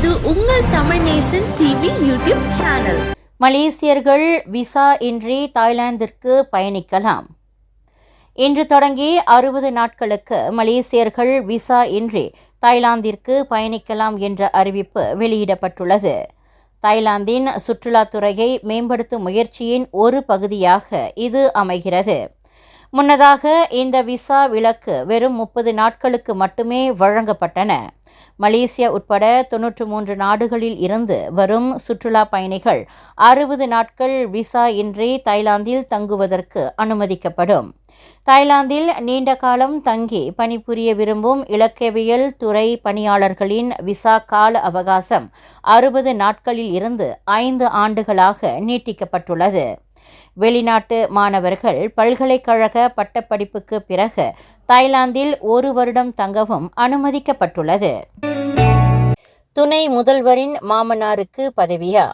இது உங்கள் Tamil Nesan TV YouTube channel. மலேசியர்கள் visa இன்றி தாய்லாந்திற்கு பயணிக்கலாம். இன்று தொடங்கி அறுபது நாட்களுக்கு மலேசியர்கள் விசா இன்றி தாய்லாந்திற்கு பயணிக்கலாம் என்ற அறிவிப்பு வெளியிடப்பட்டுள்ளது. தாய்லாந்தின் சுற்றுலாத்துறையை மேம்படுத்தும் முயற்சியின் ஒரு பகுதியாக இது அமைகிறது. முன்னதாக இந்த விசா விலக்கு வெறும் முப்பது நாட்களுக்கு மட்டுமே வழங்கப்பட்டன. மலேசியா உட்பட தொன்னூற்று மூன்று நாடுகளில் இருந்து வரும் சுற்றுலா பயணிகள் அறுபது நாட்கள் விசா இன்றி தாய்லாந்தில் தங்குவதற்கு அனுமதிக்கப்படும். தாய்லாந்தில் நீண்ட காலம் தங்கி பணிபுரிய விரும்பும் இலக்கியவியல் துறை பணியாளர்களின் விசா கால அவகாசம் அறுபது நாட்களில் இருந்து ஐந்து ஆண்டுகளாக நீட்டிக்கப்பட்டுள்ளது. வெளிநாட்டு மாணவர்கள் பல்கலைக்கழக பட்டப்படிப்புக்கு பிறகு தாய்லாந்தில் ஒரு வருடம் தங்கவும் அனுமதிக்கப்பட்டுள்ளது. துணை முதல்வரின் மாமனாருக்கு பதவியா?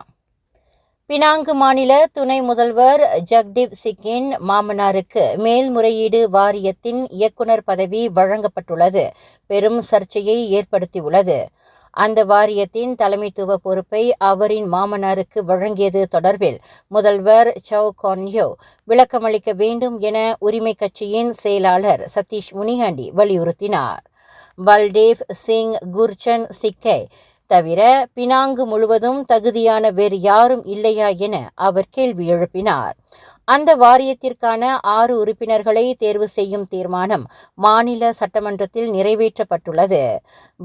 பினாங்கு மாநில துணை முதல்வர் ஜக்தீப் சிக்கின் மாமனாருக்கு மேல்முறையீடு வாரியத்தின் இயக்குனர் பதவி வழங்கப்பட்டுள்ளது. பெரும் சர்ச்சையை ஏற்படுத்தியுள்ளது. அந்த வாரியத்தின் தலைமைத்துவ பொறுப்பை அவரின் மாமனாருக்கு வழங்கியது தொடர்பில் முதல்வர் சவ் கான்யோ விளக்கமளிக்க வேண்டும் என உரிமை கட்சியின் செயலாளர் சதீஷ் முனிகண்டி வலியுறுத்தினார். பல்தேவ் சிங் குர்ச்சன் சிக்கை தவிர பினாங்கு முழுவதும் தகுதியான வேறு யாரும் இல்லையா என அவர் கேள்வி எழுப்பினார். அந்த வாரியத்திற்கான ஆறு உறுப்பினர்களை தேர்வு செய்யும் தீர்மானம் மாநில சட்டமன்றத்தில் நிறைவேற்றப்பட்டுள்ளது.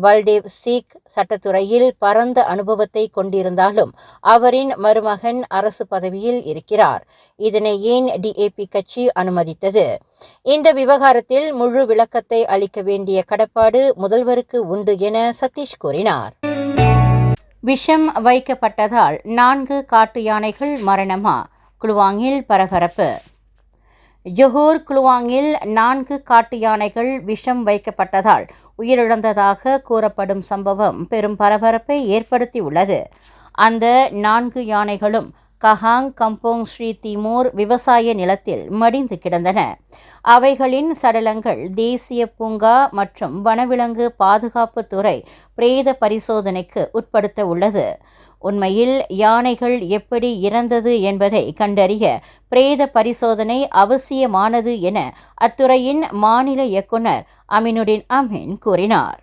பல்தேவ் சீக் சட்டத்துறையில் பரந்த அனுபவத்தை கொண்டிருந்தாலும் அவரின் மருமகன் அரசு பதவியில் இருக்கிறார். இதனை ஏன் டிஏபி கட்சி அனுமதித்தது? இந்த விவகாரத்தில் முழு விளக்கத்தை அளிக்க வேண்டிய கடப்பாடு முதல்வருக்கு உண்டு என சதீஷ் கூறினார். விஷம் வைக்கப்பட்டதால் நான்கு காட்டு யானைகள் மரணமா? குளுவாங்கில் பரபரப்பு. ஜொஹூர் குளுவாங்கில் நான்கு காட்டு யானைகள் விஷம் வைக்கப்பட்டதால் உயிரிழந்ததாக கூறப்படும் சம்பவம் பெரும் பரபரப்பை ஏற்படுத்தியுள்ளது. அந்த நான்கு யானைகளும் கஹாங் கம்போங் ஸ்ரீ திமோர் விவசாய நிலத்தில் மடிந்து கிடந்தன. அவைகளின் சடலங்கள் தேசிய பூங்கா மற்றும் வனவிலங்கு பாதுகாப்பு துறை பிரேத பரிசோதனைக்கு உட்படுத்த உள்ளது. உண்மையில் யானைகள் எப்படி இறந்தது என்பதை கண்டறிய பிரேத பரிசோதனை அவசியமானது என அத்துறையின் மாநில இயக்குனர் அமினுடின் அமீன் கூறினார்.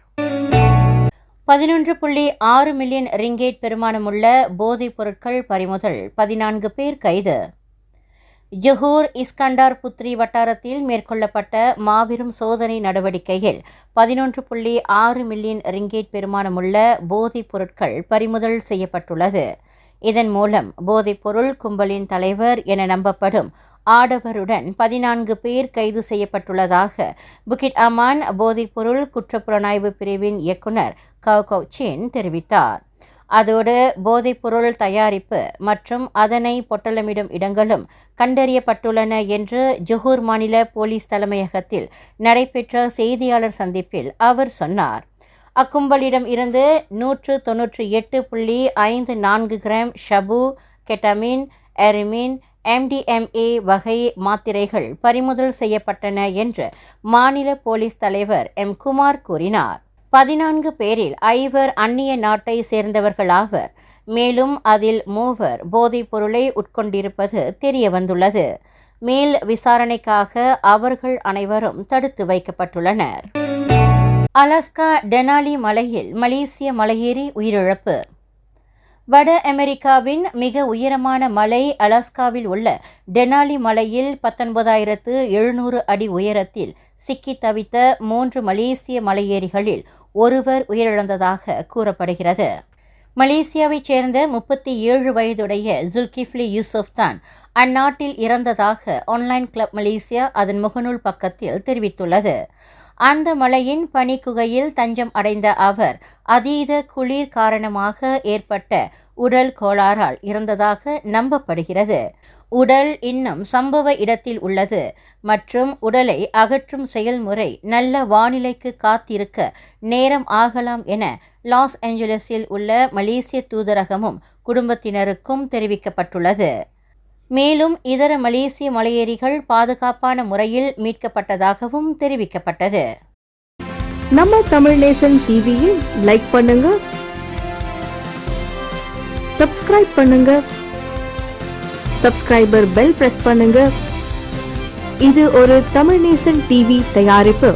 பதினொன்று புள்ளி ஆறு மில்லியன் ரிங்கேட் பெருமானமுள்ள போதைப் பொருட்கள் பறிமுதல். பதினான்கு பேர் கைது. ஜஹூர் இஸ்கண்டார் புத்ரி வட்டாரத்தில் மேற்கொள்ளப்பட்ட மாபெரும் சோதனை நடவடிக்கையில் பதினொன்று புள்ளி ஆறு மில்லியன் ரிங்கேட் பெருமானமுள்ள போதைப் பொருட்கள் பறிமுதல் செய்யப்பட்டுள்ளது. இதன் மூலம் போதைப்பொருள் கும்பலின் தலைவர் என நம்பப்படும் ஆடவருடன் பதினான்கு பேர் கைது செய்யப்பட்டுள்ளதாக புகிட் அமான் போதைப்பொருள் குற்றப்புலனாய்வு பிரிவின் இயக்குனர் கவ் கவுச்சின் தெரிவித்தார். அதோடு போதைப்பொருள் தயாரிப்பு மற்றும் அதனை பொட்டலமிடும் இடங்களும் கண்டறியப்பட்டுள்ளன என்று ஜொஹூர் மாநில போலீஸ் தலைமையகத்தில் நடைபெற்ற செய்தியாளர் சந்திப்பில் அவர் சொன்னார். அக்கும்பலிடம் இருந்து நூற்று தொன்னூற்றி எட்டு புள்ளி ஐந்து நான்கு கிராம் ஷபு கெட்டமின் எரிமின் எம்டிஎம்ஏ வகை மாத்திரைகள் பறிமுதல் செய்யப்பட்டன என்று மாநில போலீஸ் தலைவர் எம். குமார் கூறினார். பதினான்கு பேரில் ஐவர் அந்நிய நாட்டை சேர்ந்தவர்களாவர் மேலும் அதில் மூவர் போதைப் பொருளை உட்கொண்டிருப்பது தெரிய வந்துள்ளது மேல் விசாரணைக்காக அவர்கள் அனைவரும் தடுத்து வைக்கப்பட்டுள்ளனர். அலாஸ்கா டெனாலி மலையில் மலேசிய மலையேறி உயிரிழப்பு. வட அமெரிக்காவின் மிக உயரமான மலை அலாஸ்காவில் உள்ள டெனாலி மலையில் பத்தொன்பதாயிரத்து எழுநூறு அடி உயரத்தில் சிக்கி தவித்த மூன்று மலேசிய மலையேறிகளில் ஒருவர் உயிரிழந்ததாக கூறப்படுகிறது. மலேசியாவைச் சேர்ந்த முப்பத்தி ஏழு வயதுடைய ஜுல்கிஃப்லி யூசுப் தான் அந்நாட்டில் இறந்ததாக ஆன்லைன் கிளப் மலேசியா அதன் முகநூல் பக்கத்தில் தெரிவித்துள்ளது. அந்த மலையின் பனிக்குகையில் தஞ்சம் அடைந்த அவர் அதீத குளிர் காரணமாக ஏற்பட்ட உடல் கோளாறால் இறந்ததாக நம்பப்படுகிறது. உடல் இன்னும் சம்பவ இடத்தில் உள்ளது. மற்றும் உடலை அகற்றும் செயல்முறை நல்ல வானிலைக்கு காத்திருக்க நேரம் ஆகலாம் என லாஸ் ஏஞ்சலஸில் உள்ள மலேசிய தூதரகமும் குடும்பத்தினருக்கும் தெரிவிக்கப்பட்டுள்ளது. மேலும் இதர மலேசிய மலையேறிகள் பாதுகாப்பான முறையில் மீட்கப்பட்டதாகவும் தெரிவிக்கப்பட்டது. நம்ம தமிழ் நேசன் டிவியை லைக் பண்ணுங்க. சப்ஸ்கிரைப் பண்ணுங்க. சப்ஸ்கிரைபர் பெல் பிரஸ் பண்ணுங்க. இது ஒரு தமிழ் நேசன் டிவி தயாரிப்பு.